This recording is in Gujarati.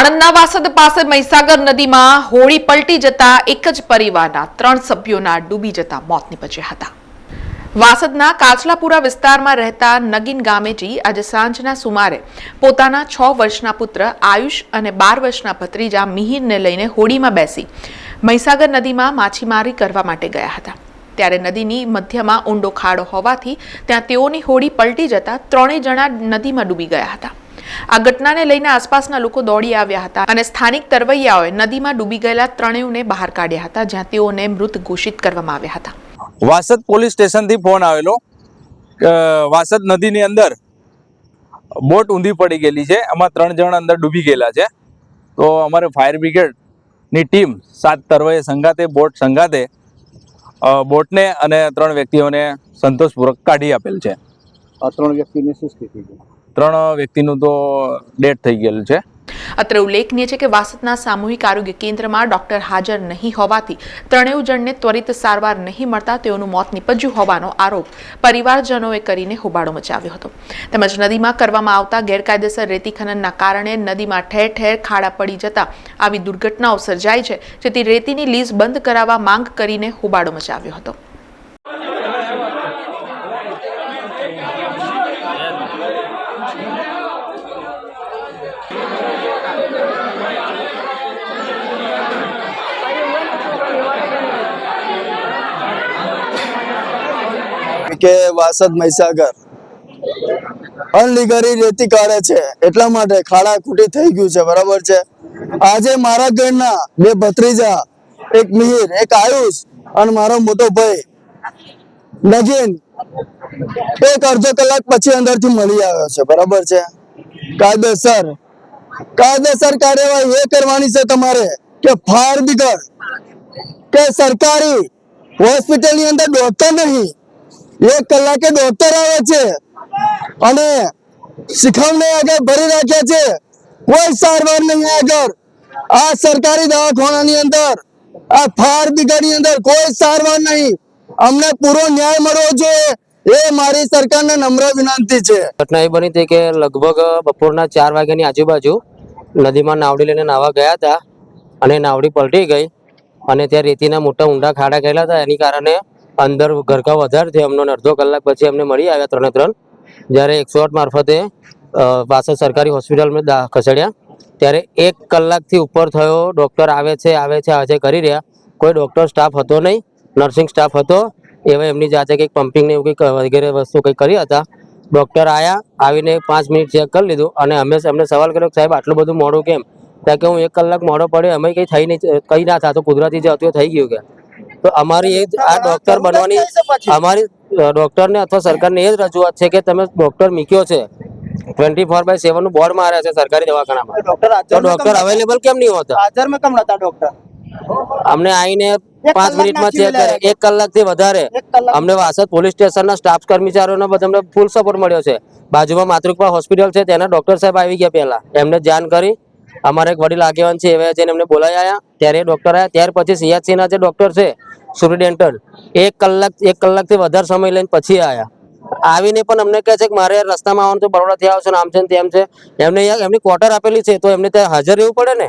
આણંદના વાસદ પાસે મહીસાગર નદીમાં હોળી પલટી જતા એક જ પરિવારના ત્રણ સભ્યોના ડૂબી જતા મોત નીપજ્યા હતા. વાસદના કાચલાપુરા વિસ્તારમાં રહેતા નગીન ગામેજી આજે સાંજના સુમારે પોતાના છ વર્ષના પુત્ર આયુષ અને બાર વર્ષના ભત્રીજા મિહિરને લઈને હોડીમાં બેસી મહીસાગર નદીમાં માછીમારી કરવા માટે ગયા હતા. ત્યારે નદીની મધ્યમાં ઊંડો ખાડો હોવાથી ત્યાં તેઓની હોડી પલટી જતા ત્રણેય જણા નદીમાં ડૂબી ગયા હતા. આ ઘટનાને લઈને આસપાસના લોકો દોડી આવ્યા હતા અને સ્થાનિક તરવૈયાઓએ નદીમાં ડૂબી ગયેલા ત્રણેયને બહાર કાઢ્યા હતા જ્યાં તેઓને મૃત ઘોષિત કરવામાં આવ્યા હતા. વાસદ પોલીસ સ્ટેશનથી ફોન આવેલો વાસદ નદીની અંદર બોટ ઊંધી પડી ગયેલી છે. એમાં ત્રણ જણ અંદર ડૂબી ગયેલા છે. તો અમારે ફાયર બ્રિગેડની ટીમ સાત તરવાએ સંગાતે બોટ સંગાતે બોટને અને ત્રણ વ્યક્તિઓને સંતોષપૂર્વક કાઢી આપેલ છે. આ ત્રણ વ્યક્તિની શું સ્થિતિ છે? ત્રણ વ્યક્તિનું તો ડેથ થઈ ગયેલું છે. અત્રે ઉલ્લેખનીય છે કે વાસદના સામૂહિક આરોગ્ય કેન્દ્રમાં ડોક્ટર હાજર નહીં હોવાથી ત્રણેય જણને ત્વરિત સારવાર નહીં મળતા તેઓનું મોત નીપજ્યું હોવાનો આરોપ પરિવારજનોએ કરીને હોબાળો મચાવ્યો હતો. તેમજ નદીમાં કરવામાં આવતા ગેરકાયદેસર રેતી ખનનના કારણે નદીમાં ઠેર ઠેર ખાડા પડી જતા આવી દુર્ઘટનાઓ સર્જાય છે, જેથી રેતીની લીઝ બંધ કરાવવા માંગ કરીને હોબાળો મચાવ્યો હતો. કે વાસદ મહીસાગર. અનલીગરી રેતી કાઢે છે, એટલા માટે ખાડા ખૂટી થઈ ગયું છે, બરાબર છે? આજે મારા ઘરના બે ભત્રીજા, એક મિહિર, એક આયુષ અને મારો મોટો ભાઈ, નગીન એક અડધો કલાક પછી અંદરથી મળી આવ્યો છે, બરાબર છે? કાયદેસર. કાયદેસર કાર્યવાહી એ કરવાની છે તમારે કે ફાયર બ્રિગેડ કે સરકારી હોસ્પિટલની અંદર ડોક્ટર નહીં. એક કલાકે ડોક્ટર આવે છે અને શિખવણી આગળ ભરી રાખ્યા છે. કોઈ સારવાર નહીં આગળ. આ સરકારી દવાખાનાની અંદર, આ ફાયર બ્રિગેડની અંદર કોઈ સારવાર નહીં. અમને પૂરો ન્યાય મળવો જોઈએ. એ મારી સરકારને નમ્ર વિનંતી છે. ઘટના એ બની હતી કે લગભગ બપોરના ચાર વાગ્યાની આજુબાજુ નદીમાં નાવડી લઈને નાવા ગયા હતા અને નાવડી પલટી ગઈ અને ત્યાં રેતીના મોટા ઊંડા ખાડા ગયેલા હતા. એની કારણે અંદર ગરકા વધારે થયો. અમને અડધો કલાક પછી અમને મળી આવ્યા ત્રણે ત્રણ. જ્યારે એકસો આઠ મારફતે અ, સરકારી હોસ્પિટલમાં દા ખસેડ્યા. ત્યારે એક કલાકથી ઉપર થયો. ડૉક્ટર આવે છે આવે છે આજે કરી રહ્યા. કોઈ ડૉક્ટર સ્ટાફ હતો નહીં. નર્સિંગ સ્ટાફ હતો. એવા એમની જાતે કંઈક પમ્પિંગ ને એવું કંઈક વગેરે વસ્તુ કંઈક કરી હતા. ડૉક્ટર આવ્યા આવીને પાંચ મિનિટ ચેક કરી લીધું અને અમે અમને સવાલ કર્યો કે સાહેબ આટલું બધું મોડું કેમ? ત્યાં કે હું એક કલાક મોડો પડ્યો અમે કંઈ થઈ નહીં કંઈ ના થતું કુદરતી જે હતું થઈ ગયું કે. તો અમારી એ આ ડૉક્ટર બનવાની અમારી ડૉક્ટરને અથવા સરકારને એ જ રજૂઆત છે કે તમે ડૉક્ટર મૂક્યો છે. ટ્વેન્ટી ફોર બાય સેવનનું બોર્ડ મારે છે સરકારી દવાખાનામાં. ડૉક્ટર અવેલેબલ કેમ નહીં હોતા? હાજર કેમ નતા ડોક્ટર અમને આવીને પાંચ મિનિટમાં ચેક કરે એક કલાકથી વધારે. અમને વાસદ પોલીસ સ્ટેશનના સ્ટાફ કર્મચારીઓનો અમને ફૂલ સપોર્ટ મળ્યો છે. બાજુમાં માતૃકપા હોસ્પિટલ છે તેના ડોક્ટર સાહેબ આવી ગયા પહેલા. એમને જાણ કરી. અમારે એક વડીલ આગેવાન છે એવા જઈને એમને બોલાવી આવ્યા ત્યારે ડોક્ટર આવ્યા ત્યાર પછી CHC જે ડોક્ટર છે સુપ્રિન્ટેન્ડન્ટ એક કલાક એક કલાકથી વધારે સમય લઈને પછી આવ્યા આવીને પણ અમને કહે છે કે મારે રસ્તામાં આવવાનું તો બરોડાથી આવશે ને આમ છે ને તેમ છે. એમને એમની ક્વાર્ટર આપેલી છે તો એમને ત્યાં હાજર રહેવું પડે ને?